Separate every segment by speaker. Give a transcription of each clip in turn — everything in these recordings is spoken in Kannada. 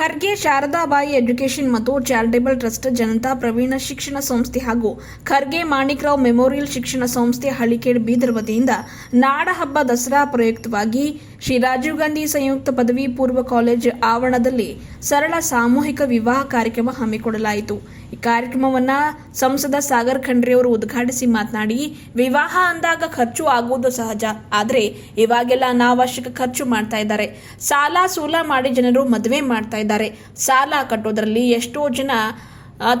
Speaker 1: ಖರ್ಗೆ, ಶಾರದಾಬಾಯಿ ಎಜುಕೇಷನ್ ಮತ್ತು ಚಾರಿಟೇಬಲ್ ಟ್ರಸ್ಟ್ ಜನತಾ ಪ್ರವೀಣ ಶಿಕ್ಷಣ ಸಂಸ್ಥೆ ಹಾಗೂ ಖರ್ಗೆ ಮಾಣಿಕ್ರಾವ್ ಮೆಮೋರಿಯಲ್ ಶಿಕ್ಷಣ ಸಂಸ್ಥೆ ಹಳಿಕೇಡ್ ಬೀದರ್ ವತಿಯಿಂದ ನಾಡಹಬ್ಬ ದಸರಾ ಪ್ರಯುಕ್ತವಾಗಿ ಶ್ರೀ ರಾಜೀವ್ ಗಾಂಧಿ ಸಂಯುಕ್ತ ಪದವಿ ಪೂರ್ವ ಕಾಲೇಜ್ ಆವರಣದಲ್ಲಿ ಸರಳ ಸಾಮೂಹಿಕ ವಿವಾಹ ಕಾರ್ಯಕ್ರಮ ಹಮ್ಮಿಕೊಳ್ಳಲಾಯಿತು ಈ ಕಾರ್ಯಕ್ರಮವನ್ನ ಸಂಸದ ಸಾಗರ್ ಖಂಡ್ರೆ ಅವರು ಉದ್ಘಾಟಿಸಿ ಮಾತನಾಡಿ, ವಿವಾಹ ಅಂದಾಗ ಖರ್ಚು ಆಗುವುದು ಸಹಜ, ಆದರೆ ಇವಾಗೆಲ್ಲ ಅನಾವಶ್ಯಕ ಖರ್ಚು ಮಾಡ್ತಾ ಇದ್ದಾರೆ. ಸಾಲ ಸೂಲ ಮಾಡಿ ಜನರು ಮದುವೆ ಮಾಡ್ತಾ ಇದ್ದಾರೆ. ಸಾಲ ಕಟ್ಟೋದ್ರಲ್ಲಿ ಎಷ್ಟೋ ಜನ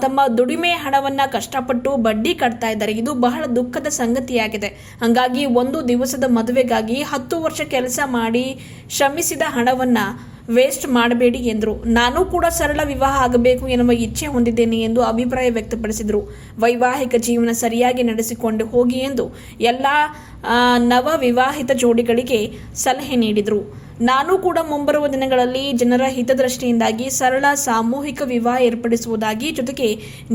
Speaker 1: ತಮ್ಮ ದುಡಿಮೆ ಹಣವನ್ನ ಕಷ್ಟಪಟ್ಟು ಬಡ್ಡಿ ಕಟ್ತಾ ಇದ್ದಾರೆ. ಇದು ಬಹಳ ದುಃಖದ ಸಂಗತಿಯಾಗಿದೆ. ಹಾಗಾಗಿ ಒಂದು ದಿವಸದ ಮದುವೆಗಾಗಿ ಹತ್ತು ವರ್ಷ ಕೆಲಸ ಮಾಡಿ ಶ್ರಮಿಸಿದ ಹಣವನ್ನ ವೇಸ್ಟ್ ಮಾಡಬೇಡಿ ಎಂದರು. ನಾನು ಕೂಡ ಸರಳ ವಿವಾಹ ಆಗಬೇಕು ಎನ್ನುವ ಇಚ್ಛೆ ಹೊಂದಿದ್ದೇನೆ ಎಂದು ಅಭಿಪ್ರಾಯ ವ್ಯಕ್ತಪಡಿಸಿದರು. ವೈವಾಹಿಕ ಜೀವನ ಸರಿಯಾಗಿ ನಡೆಸಿಕೊಂಡು ಹೋಗಿ ಎಂದು ಎಲ್ಲ ನವ ವಿವಾಹಿತ ಜೋಡಿಗಳಿಗೆ ಸಲಹೆ ನೀಡಿದರು. ನಾನು ಕೂಡ ಮುಂಬರುವ ದಿನಗಳಲ್ಲಿ ಜನರ ಹಿತದೃಷ್ಟಿಯಿಂದಾಗಿ ಸರಳ ಸಾಮೂಹಿಕ ವಿವಾಹ ಏರ್ಪಡಿಸುವುದಾಗಿ, ಜೊತೆಗೆ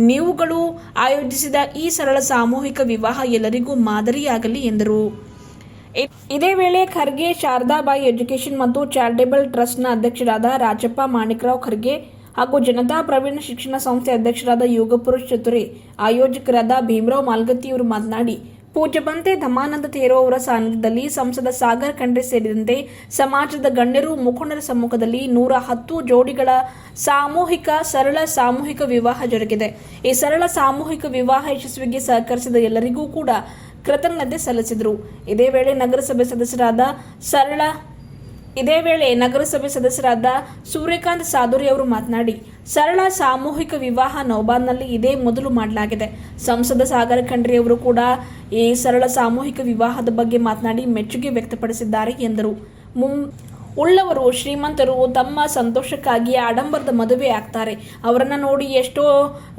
Speaker 1: ನೀವುಗಳು ಆಯೋಜಿಸಿದ ಈ ಸರಳ ಸಾಮೂಹಿಕ ವಿವಾಹ ಎಲ್ಲರಿಗೂ ಮಾದರಿಯಾಗಲಿ ಎಂದರು. ಇದೇ ವೇಳೆ ಖರ್ಗೆ ಶಾರದಾಬಾಯಿ ಎಜುಕೇಷನ್ ಮತ್ತು ಚಾರಿಟೇಬಲ್ ಟ್ರಸ್ಟ್ನ ಅಧ್ಯಕ್ಷರಾದ ರಾಜಪ್ಪ ಮಾಣಿಕರಾವ್ ಖರ್ಗೆ ಹಾಗೂ ಜನತಾ ಪ್ರವೀಣ ಶಿಕ್ಷಣ ಸಂಸ್ಥೆ ಅಧ್ಯಕ್ಷರಾದ ಯೋಗಪುರುಷ್ ಚತುರೆ, ಆಯೋಜಕರಾದ ಭೀಮರಾವ್ ಮಾಲ್ಗತ್ತಿಯವರು ಮಾತನಾಡಿ ಪೂಜ್ಯ ಬಂತೆ ಧಮಾನಂದ ತೇರೋ ಅವರ ಸಾನ್ನಿಧ್ಯದಲ್ಲಿ ಸಂಸದ ಸಾಗರ್ ಖಂಡ್ರೆ ಸೇರಿದಂತೆ ಸಮಾಜದ ಗಣ್ಯರು, ಮುಖಂಡರ ಸಮ್ಮುಖದಲ್ಲಿ ನೂರ ಹತ್ತು ಜೋಡಿಗಳ ಸಾಮೂಹಿಕ ಸರಳ ಸಾಮೂಹಿಕ ವಿವಾಹ ಜರುಗಿದೆ. ಈ ಸರಳ ಸಾಮೂಹಿಕ ವಿವಾಹ ಯಶಸ್ವಿಗೆ ಸಹಕರಿಸಿದ ಎಲ್ಲರಿಗೂ ಕೂಡ ಕೃತಜ್ಞತೆ ಸಲ್ಲಿಸಿದರು. ಇದೇ ವೇಳೆ ನಗರಸಭೆ ಸದಸ್ಯರಾದ ಸರಳ ಇದೇ ವೇಳೆ ನಗರಸಭೆ ಸದಸ್ಯರಾದ ಸೂರ್ಯಕಾಂತ್ ಸಾಧುರಿ ಅವರು ಮಾತನಾಡಿ, ಸರಳ ಸಾಮೂಹಿಕ ವಿವಾಹ ನೌಬಾದ್ನಲ್ಲಿ ಇದೇ ಮೊದಲು ಮಾಡಲಾಗಿದೆ. ಸಂಸದ ಸಾಗರ ಖಂಡ್ರಿ ಅವರು ಕೂಡ ಈ ಸರಳ ಸಾಮೂಹಿಕ ವಿವಾಹದ ಬಗ್ಗೆ ಮಾತನಾಡಿ ಮೆಚ್ಚುಗೆ ವ್ಯಕ್ತಪಡಿಸಿದ್ದಾರೆ ಎಂದರು. ಉಳ್ಳವರು ಶ್ರೀಮಂತರು ತಮ್ಮ ಸಂತೋಷಕ್ಕಾಗಿ ಆಡಂಬರದ ಮದುವೆ ಆಗ್ತಾರೆ. ಅವರನ್ನ ನೋಡಿ ಎಷ್ಟೋ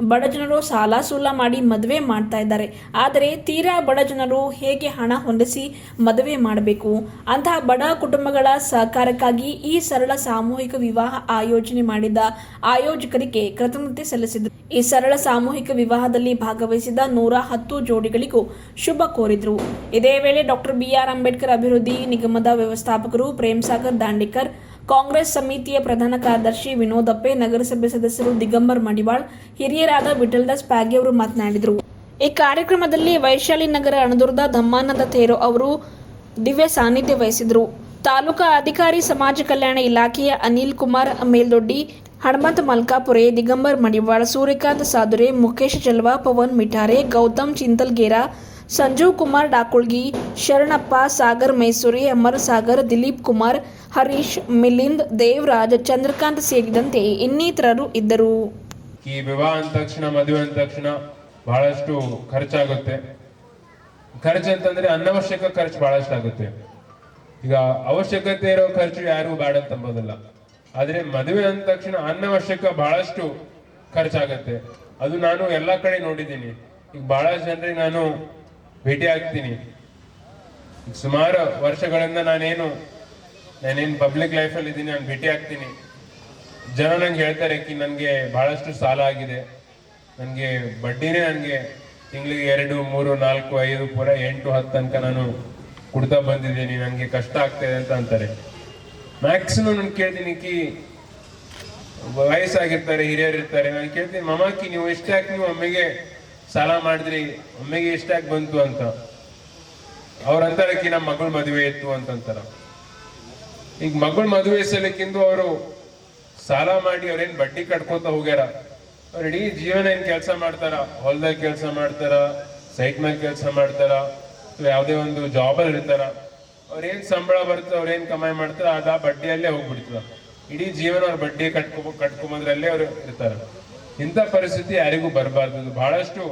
Speaker 1: ಬಡ ಜನರು ಸಾಲ ಸೂಲ ಮಾಡಿ ಮದುವೆ ಮಾಡ್ತಾ ಇದ್ದಾರೆ. ಆದರೆ ತೀರಾ ಬಡ ಜನರು ಹೇಗೆ ಹಣ ಹೊಂದಿಸಿ ಮದುವೆ ಮಾಡಬೇಕು? ಅಂತಹ ಬಡ ಕುಟುಂಬಗಳ ಸಹಕಾರಕ್ಕಾಗಿ ಈ ಸರಳ ಸಾಮೂಹಿಕ ವಿವಾಹ ಆಯೋಜನೆ ಮಾಡಿದ ಆಯೋಜಕರಿಗೆ ಕೃತಜ್ಞತೆ ಸಲ್ಲಿಸಿದರು. ಈ ಸರಳ ಸಾಮೂಹಿಕ ವಿವಾಹದಲ್ಲಿ ಭಾಗವಹಿಸಿದ ನೂರ ಹತ್ತು ಜೋಡಿಗಳಿಗೂ ಶುಭ ಕೋರಿದ್ರು. ಇದೇ ವೇಳೆ ಡಾಕ್ಟರ್ ಬಿಆರ್ ಅಂಬೇಡ್ಕರ್ ಅಭಿವೃದ್ಧಿ ನಿಗಮದ ವ್ಯವಸ್ಥಾಪಕರು ಪ್ರೇಮ್ ಸಾಗರ್ ದಾಂಡೇಕರ್, ಕಾಂಗ್ರೆಸ್ ಸಮಿತಿಯ ಪ್ರಧಾನ ಕಾರ್ಯದರ್ಶಿ ವಿನೋದ್ ಅಪ್ಪೆ, ನಗರಸಭೆ ಸದಸ್ಯರು ದಿಗಂಬರ್ ಮಡಿವಾಳ್, ಹಿರಿಯರಾದ ವಿಠಲ್ದಾಸ್ ಪ್ಯಾಗೆ ಅವರು ಮಾತನಾಡಿದರು. ಈ ಕಾರ್ಯಕ್ರಮದಲ್ಲಿ ವೈಶಾಲಿ ನಗರ ಅಣದುರ್ದ ಧಮ್ಮಾನಂದ ತೇರೋ ಅವರು ದಿವ್ಯ ಸಾನ್ನಿಧ್ಯ ವಹಿಸಿದರು. ತಾಲೂಕಾ ಅಧಿಕಾರಿ ಸಮಾಜ ಕಲ್ಯಾಣ ಇಲಾಖೆಯ ಅನಿಲ್ ಕುಮಾರ್ ಮೇಲ್ದೊಡ್ಡಿ, ಹನುಮಂತ ಮಲ್ಕಾಪುರೆ, ದಿಗಂಬರ್ ಮಡಿವಾಳ್, ಸೂರ್ಯಕಾಂತ್ ಸಾದುರೆ, ಮುಖೇಶ್ ಜಲ್ವಾ, ಪವನ್ ಮಿಠಾರೆ, ಗೌತಮ್ ಚಿಂತಲ್ಗೇರ ಸಂಜೀವ್ ಕುಮಾರ್ ಡಾಕುಳ್ಗಿ, ಶರಣಪ್ಪ ಸಾಗರ್ ಮೈಸೂರಿ, ಅಮರ್ ಸಾಗರ್, ದಿಲೀಪ್ ಕುಮಾರ್, ಹರೀಶ್, ಮಿಲಿಂದ್, ದೇವರಾಜ್, ಚಂದ್ರಕಾಂತ್ ಸೇರಿದಂತೆ ಇನ್ನಿತರರು ಇದ್ದರು.
Speaker 2: ಈ ವಿವಾಹ ಅಂದ ತಕ್ಷಣ, ಮದುವೆ ಅಂದ ತಕ್ಷಣ ಬಹಳಷ್ಟು ಖರ್ಚಾಗುತ್ತೆ. ಖರ್ಚು ಅಂತಂದ್ರೆ ಅನವಶ್ಯಕ ಖರ್ಚು ಬಹಳಷ್ಟು ಆಗುತ್ತೆ. ಈಗ ಅವಶ್ಯಕತೆ ಇರೋ ಖರ್ಚು ಯಾರು ಬೇಡ ಅಂತ ಅಂಬೋದಿಲ್ಲ. ಆದ್ರೆ ಮದುವೆ ಅಂದ ತಕ್ಷಣ ಅನವಶ್ಯಕ ಬಹಳಷ್ಟು ಖರ್ಚಾಗತ್ತೆ. ಅದು ನಾನು ಎಲ್ಲಾ ಕಡೆ ನೋಡಿದ್ದೀನಿ. ಈಗ ಬಹಳಷ್ಟು ಜನರಿಗೆ ನಾನು ಭೇಟಿ ಆಗ್ತೀನಿ. ಸುಮಾರು ವರ್ಷಗಳಿಂದ ನಾನೇನು ನಾನೇನು ಪಬ್ಲಿಕ್ ಲೈಫಲ್ಲಿ ಇದ್ದೀನಿ ನಾನು ಭೇಟಿ ಆಗ್ತೀನಿ. ಜನ ನಂಗೆ ಹೇಳ್ತಾರೆ ಕಿ ನನಗೆ ಬಹಳಷ್ಟು ಸಾಲ ಆಗಿದೆ. ನನಗೆ ಬಡ್ಡಿನೇ ನನಗೆ ತಿಂಗಳಿಗೆ ಎರಡು, ಮೂರು, ನಾಲ್ಕು, ಐದು, ಪೂರ ಎಂಟು, ಹತ್ತು ತನಕ ನಾನು ಕುಡ್ತಾ ಬಂದಿದ್ದೀನಿ. ನನಗೆ ಕಷ್ಟ ಆಗ್ತಾ ಇದೆ ಅಂತ ಅಂತಾರೆ. ಮ್ಯಾಕ್ಸಿಮಮ್ ನಾನು ಕೇಳ್ತೀನಿ ಕಿ ವಯಸ್ಸಾಗಿರ್ತಾರೆ ಹಿರಿಯರು ಇರ್ತಾರೆ ನಾನು ಕೇಳ್ತೀನಿ ಮಮಾಕಿ ನೀವು ಎಷ್ಟಾಗಿ ನೀವು ಒಮ್ಮೆಗೆ ಸಾಲ ಮಾಡಿದ್ರಿ ಒಮ್ಮೆಗೆ ಎಷ್ಟಾಗಿ ಬಂತು ಅಂತ. ಅವ್ರ ಅಂತಾರೆ ನಮ್ಮ ಮಗಳ ಮದುವೆ ಇತ್ತು ಅಂತಂತಾರ. ಈಗ ಮಗಳ ಮದುವೆ ಸಲಕ್ಕಿಂದು ಅವರು ಸಾಲ ಮಾಡಿ ಅವ್ರೇನ್ ಬಡ್ಡಿ ಕಟ್ಕೋತ ಹೋಗ್ಯಾರ. ಅವ್ರ ಇಡೀ ಜೀವನ ಏನ್ ಕೆಲಸ ಮಾಡ್ತಾರ? ಹೊಲ್ದಾಗ ಕೆಲಸ ಮಾಡ್ತಾರ ಸೈಟ್ ಮೇಲೆ ಕೆಲಸ ಮಾಡ್ತಾರ ಯಾವುದೇ ಒಂದು ಜಾಬ್ ಅಲ್ಲಿ ಇರ್ತಾರ. ಅವ್ರೇನ್ ಸಂಬಳ ಬರ್ತದೆ, ಅವ್ರೇನ್ ಕಮಾಯಿ ಮಾಡ್ತಾರ ಅದ ಬಡ್ಡಿಯಲ್ಲೇ ಹೋಗ್ಬಿಡ್ತದ. ಇಡೀ ಜೀವನ ಅವ್ರ ಬಡ್ಡಿ ಕಟ್ಕೊ ಕಟ್ಕೊಂಬಂದ್ರಲ್ಲೇ ಅವ್ರು ಇರ್ತಾರ. ಇಂಥ ಪರಿಸ್ಥಿತಿ ಯಾರಿಗೂ ಬರಬಾರ್ದು. ಬಹಳಷ್ಟು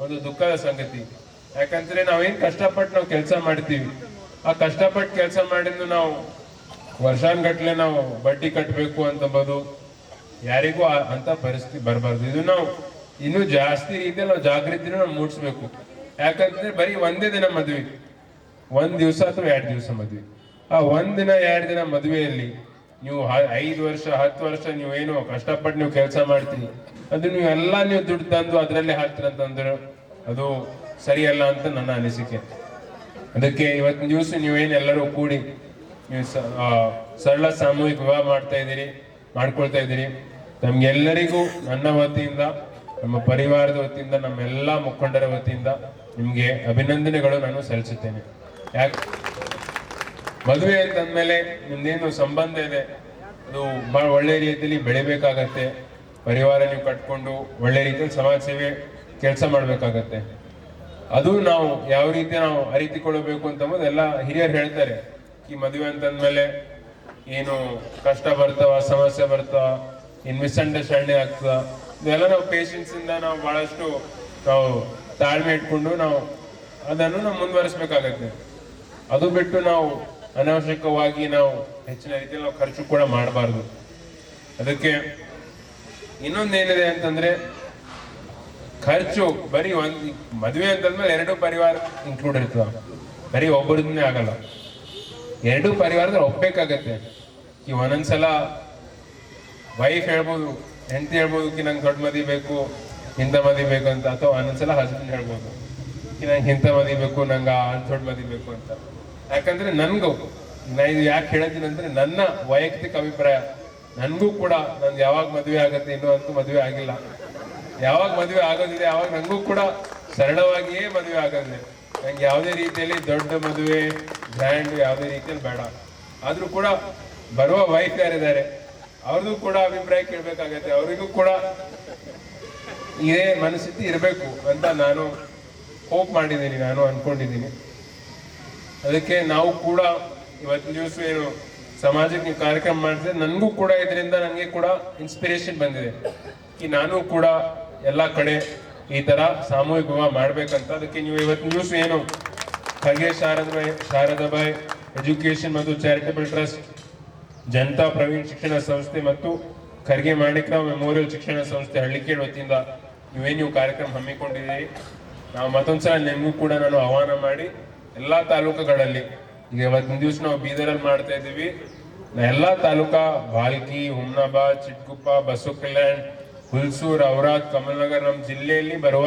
Speaker 2: ಒಂದು ದುಃಖದ ಸಂಗತಿ. ಯಾಕಂದ್ರೆ ನಾವೇನು ಕಷ್ಟಪಟ್ಟು ನಾವು ಕೆಲಸ ಮಾಡ್ತೀವಿ. ಆ ಕಷ್ಟಪಟ್ಟು ಕೆಲಸ ಮಾಡಿದ್ದು ನಾವು ವರ್ಷಾನ್ಗಟ್ಲೆ ನಾವು ಬಡ್ಡಿ ಕಟ್ಟಬೇಕು ಅಂತಂಬೋದು. ಯಾರಿಗೂ ಅಂತ ಪರಿಸ್ಥಿತಿ ಬರಬಾರ್ದು. ಇದು ನಾವು ಇನ್ನೂ ಜಾಸ್ತಿ ರೀತಿಯಲ್ಲಿ ನಾವು ಜಾಗೃತಿನ ನಾವು ಮೂಡಿಸ್ಬೇಕು. ಯಾಕಂದ್ರೆ ಬರೀ ಒಂದೇ ದಿನ ಮದುವೆ. ಒಂದ್ ದಿವಸ ಅಥವಾ ಎರಡು ದಿವಸ ಮದುವೆ. ಆ ಒಂದ್ ದಿನ, ಎರಡು ದಿನ ಮದುವೆಯಲ್ಲಿ ನೀವು ಐದು ವರ್ಷ, ಹತ್ತು ವರ್ಷ ನೀವು ಏನು ಕಷ್ಟಪಟ್ಟು ನೀವು ಕೆಲಸ ಮಾಡ್ತೀರಿ. ಅದು ನೀವು ಎಲ್ಲ ನೀವು ದುಡ್ಡು ತಂದು ಅದರಲ್ಲೇ ಹಾಕ್ತೀರ ಅಂತಂದ್ರೆ ಅದು ಸರಿಯಲ್ಲ ಅಂತ ನನ್ನ ಅನಿಸಿಕೆ. ಅದಕ್ಕೆ ಇವತ್ತಿನ ದಿವಸ ನೀವೇನು ಎಲ್ಲರೂ ಕೂಡಿ ನೀವು ಸರಳ ಸಾಮೂಹಿಕ ವಿವಾಹ ಮಾಡ್ತಾ ಇದ್ದೀರಿ, ಮಾಡ್ಕೊಳ್ತಾ ಇದ್ದೀರಿ. ನಮ್ಗೆಲ್ಲರಿಗೂ ನನ್ನ ವತಿಯಿಂದ, ನಮ್ಮ ಪರಿವಾರದ ವತಿಯಿಂದ, ನಮ್ಮೆಲ್ಲ ಮುಖಂಡರ ವತಿಯಿಂದ ನಿಮಗೆ ಅಭಿನಂದನೆಗಳು ನಾನು ಸಲ್ಲಿಸುತ್ತೇನೆ. ಯಾಕೆ ಮದುವೆ ಅಂತಂದ್ಮೇಲೆ ನಿಮ್ದೇನು ಸಂಬಂಧ ಇದೆ? ಅದು ಬಹಳ ಒಳ್ಳೆ ರೀತಿಯಲ್ಲಿ ಬೆಳಿಬೇಕಾಗತ್ತೆ. ಪರಿವಾರ ನೀವು ಕಟ್ಕೊಂಡು ಒಳ್ಳೆ ರೀತಿಯಲ್ಲಿ ಸಮಾಜ ಸೇವೆ ಕೆಲಸ ಮಾಡಬೇಕಾಗತ್ತೆ. ಅದು ನಾವು ಯಾವ ರೀತಿ ನಾವು ಅರಿತಿಕೊಳ್ಳಬೇಕು ಅಂತಂಬುದು ಎಲ್ಲ ಹಿರಿಯರು ಹೇಳ್ತಾರೆ. ಈ ಮದುವೆ ಅಂತಂದ್ಮೇಲೆ ಏನು ಕಷ್ಟ ಬರ್ತಾವ, ಸಮಸ್ಯೆ ಬರ್ತಾವ, ಇನ್ ಮಿಸ್ಅಂಡರ್ಸ್ಟ್ಯಾಂಡಿಂಗ್ ಆಗ್ತದ, ಇದೆಲ್ಲ ನಾವು ಪೇಷನ್ಸ್ ಇಂದ ನಾವು ಬಹಳಷ್ಟು ನಾವು ತಾಳ್ಮೆ ಇಟ್ಕೊಂಡು ನಾವು ಅದನ್ನು ನಾವು ಮುಂದುವರಿಸ್ಬೇಕಾಗತ್ತೆ. ಅದು ಬಿಟ್ಟು ನಾವು ಅನಾವಶ್ಯಕವಾಗಿ ನಾವು ಹೆಚ್ಚಿನ ರೀತಿಯಲ್ಲಿ ನಾವು ಖರ್ಚು ಕೂಡ ಮಾಡಬಾರ್ದು. ಅದಕ್ಕೆ ಇನ್ನೊಂದೇನಿದೆ ಅಂತಂದ್ರೆ ಖರ್ಚು ಬರೀ ಒಂದು ಮದುವೆ ಅಂತಂದ್ಮೇಲೆ ಎರಡು ಪರಿವಾರ ಇನ್ಕ್ಲೂಡ್ ಇರ್ತದ. ಬರೀ ಒಬ್ಬರದನ್ನೇ ಆಗಲ್ಲ. ಎರಡು ಪರಿವಾರದಲ್ಲಿ ಒಪ್ಬೇಕಾಗತ್ತೆ ಈ ಒಂದೊಂದ್ಸಲ ವೈಫ್ ಹೇಳ್ಬೋದು, ಹೆಂಡತಿ ಹೇಳ್ಬೋದು ಕಿ ನಂಗೆ ದೊಡ್ಡ ಮದಿ ಬೇಕು, ಇಂಥ ಮದಿ ಬೇಕು ಅಂತ. ಅಥವಾ ಒಂದೊಂದ್ಸಲ ಹಸ್ಬೆಂಡ್ ಹೇಳ್ಬೋದು ಕಿ ನಂಗೆ ಇಂಥ ಮದಿ ಬೇಕು, ನಂಗೆ ದೊಡ್ಡ ಮದಿ ಬೇಕು ಅಂತ. ಯಾಕಂದ್ರೆ ನನ್ಗೂ, ನಾನು ಯಾಕೆ ಹೇಳಿದ್ದೀನಿ ಅಂದ್ರೆ ನನ್ನ ವೈಯಕ್ತಿಕ ಅಭಿಪ್ರಾಯ. ನನಗೂ ಕೂಡ ನಂದು ಯಾವಾಗ ಮದುವೆ ಆಗುತ್ತೆ ಇನ್ನೂ ಅಂತೂ ಮದುವೆ ಆಗಿಲ್ಲ. ಯಾವಾಗ ಮದುವೆ ಆಗೋದಿದೆ ಯಾವಾಗ ನನಗೂ ಕೂಡ ಸರಳವಾಗಿಯೇ ಮದುವೆ ಆಗೋದಿದೆ. ನಂಗೆ ಯಾವುದೇ ರೀತಿಯಲ್ಲಿ ದೊಡ್ಡ ಮದುವೆ ಗ್ರ್ಯಾಂಡ್ ಯಾವುದೇ ರೀತಿಯಲ್ಲಿ ಬೇಡ. ಆದರೂ ಕೂಡ ಬರುವ ವೈಫ್ ಯಾರಿದ್ದಾರೆ, ಅವ್ರದ್ದು ಕೂಡ ಅಭಿಪ್ರಾಯ ಕೇಳಬೇಕಾಗತ್ತೆ. ಅವರಿಗೂ ಕೂಡ ಇದೇ ಮನಸ್ಥಿತಿ ಇರಬೇಕು ಅಂತ ನಾನು ಹೋಪ್ ಮಾಡಿದ್ದೀನಿ, ನಾನು ಅನ್ಕೊಂಡಿದ್ದೀನಿ. ಅದಕ್ಕೆ ನಾವು ಕೂಡ ಇವತ್ತಿನ ದಿವಸ ಏನು ಸಮಾಜಕ್ಕೆ ನೀವು ಕಾರ್ಯಕ್ರಮ ಮಾಡಿದ್ರೆ ನನಗೂ ಕೂಡ ಇದರಿಂದ ನನಗೆ ಕೂಡ ಇನ್ಸ್ಪಿರೇಷನ್ ಬಂದಿದೆ. ಈ ನಾನು ಕೂಡ ಎಲ್ಲ ಕಡೆ ಈ ತರ ಸಾಮೂಹಿಕ ವಿವಾಹ ಮಾಡ್ಬೇಕಂತ. ಅದಕ್ಕೆ ನೀವು ಇವತ್ತಿನ ದಿವಸ ಏನು ಖರ್ಗೆ ಶಾರದಾಬಾಯಿ ಶಾರದಾಬಾಯಿ ಎಜುಕೇಶನ್ ಮತ್ತು ಚಾರಿಟಬಲ್ ಟ್ರಸ್ಟ್, ಜನತಾ ಪ್ರವೀಣ್ ಶಿಕ್ಷಣ ಸಂಸ್ಥೆ ಮತ್ತು ಖರ್ಗೆ ಮಾಣಿಕ್ರಾವ್ ಮೆಮೋರಿಯಲ್ ಶಿಕ್ಷಣ ಸಂಸ್ಥೆ ಹಳ್ಳಿಕೇಡ್ ವತಿಯಿಂದ ನೀವೇನು ನೀವು ಕಾರ್ಯಕ್ರಮ ಹಮ್ಮಿಕೊಂಡಿದ್ದೀರಿ? ನಾವು ಮತ್ತೊಂದ್ಸಲ ನಿಮಗೂ ಕೂಡ ನಾನು ಆಹ್ವಾನ ಮಾಡಿ ಎಲ್ಲಾ ತಾಲೂಕುಗಳಲ್ಲಿ. ಈಗ ಇವತ್ತಿನ ದಿವಸ ನಾವು ಬೀದರಲ್ಲಿ ಮಾಡ್ತಾ ಇದ್ದೀವಿ. ಎಲ್ಲ ತಾಲೂಕಾ, ಬಾಲ್ಕಿ, ಹುಮ್ನಾಬಾದ್ ಚಿಟ್ಕುಪ್ಪ ಬಸವ ಕಲ್ಯಾಣ್ ಹುಲ್ಸೂರ್, ಔರಾದ್, ಕಮಲ್ನಗರ್ ನಮ್ಮ ಜಿಲ್ಲೆಯಲ್ಲಿ ಬರುವ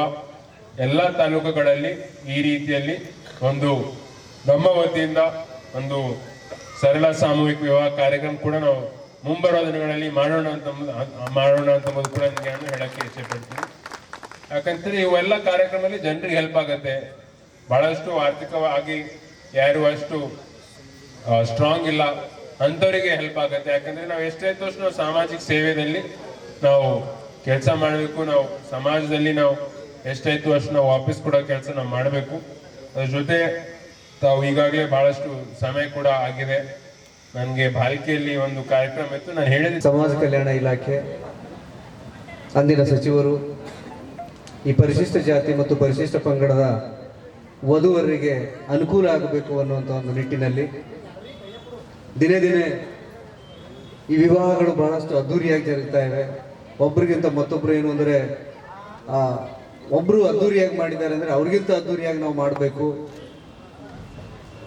Speaker 2: ಎಲ್ಲ ತಾಲೂಕುಗಳಲ್ಲಿ ಈ ರೀತಿಯಲ್ಲಿ ಒಂದು ನಮ್ಮ ವತಿಯಿಂದ ಒಂದು ಸರಳ ಸಾಮೂಹಿಕ ವಿವಾಹ ಕಾರ್ಯಕ್ರಮ ಕೂಡ ನಾವು ಮುಂಬರುವ ದಿನಗಳಲ್ಲಿ ಮಾಡೋಣ ಅಂತ ಮಾಡೋಣ ಅಂತ ಕೂಡ ನಿಮಗೆ ಹೇಳಕ್ಕೆ ಇಚ್ಛೆ ಇಷ್ಟಪಡ್ತೀನಿ ಯಾಕಂದ್ರೆ ಇವೆಲ್ಲ ಕಾರ್ಯಕ್ರಮದಲ್ಲಿ ಜನರಿಗೆ ಹೆಲ್ಪ್ ಆಗುತ್ತೆ. ಬಹಳಷ್ಟು ಆರ್ಥಿಕವಾಗಿ ಯಾರು ಅಷ್ಟು ಸ್ಟ್ರಾಂಗ್ ಇಲ್ಲ, ಅಂಥವರಿಗೆ ಹೆಲ್ಪ್ ಆಗುತ್ತೆ. ಯಾಕಂದ್ರೆ ನಾವು ಎಷ್ಟೇ ತೋಷ್ಟು ನಾವು ಸಾಮಾಜಿಕ ಸೇವೆಯಲ್ಲಿ ನಾವು ಕೆಲಸ ಮಾಡಬೇಕು, ನಾವು ಸಮಾಜದಲ್ಲಿ ನಾವು ಎಷ್ಟಾಯ್ತು ಅಷ್ಟು ನಾವು ವಾಪಸ್ ಕೊಡೋ ಕೆಲಸ ನಾವು ಮಾಡಬೇಕು. ಅದ್ರ ಜೊತೆ ತಾವು ಈಗಾಗಲೇ ಬಹಳಷ್ಟು ಸಮಯ ಕೂಡ ಆಗಿದೆ. ನನಗೆ ಬಾಲಿಕೆಯಲ್ಲಿ ಒಂದು ಕಾರ್ಯಕ್ರಮ ಇತ್ತು. ನಾನು ಹೇಳಿದ.
Speaker 3: ಸಮಾಜ ಕಲ್ಯಾಣ ಇಲಾಖೆ, ಅಂದಿನ ಸಚಿವರು ಈ ಪರಿಶಿಷ್ಟ ಜಾತಿ ಮತ್ತು ಪರಿಶಿಷ್ಟ ಪಂಗಡದ ವಧುವರರಿಗೆ ಅನುಕೂಲ ಆಗಬೇಕು ಅನ್ನುವಂಥ ಒಂದು ನಿಟ್ಟಿನಲ್ಲಿ ದಿನೇ ದಿನೇ ಈ ವಿವಾಹಗಳು ಬಹಳಷ್ಟು ಅದ್ಧೂರಿಯಾಗಿ ಜರುಗ್ತಾ ಇವೆ. ಒಬ್ರಿಗಿಂತ ಮತ್ತೊಬ್ರು ಏನು ಅಂದರೆ ಒಬ್ರು ಅದ್ದೂರಿಯಾಗಿ ಮಾಡಿದ್ದಾರೆ ಅಂದರೆ ಅವ್ರಿಗಿಂತ ಅದ್ದೂರಿಯಾಗಿ ನಾವು ಮಾಡಬೇಕು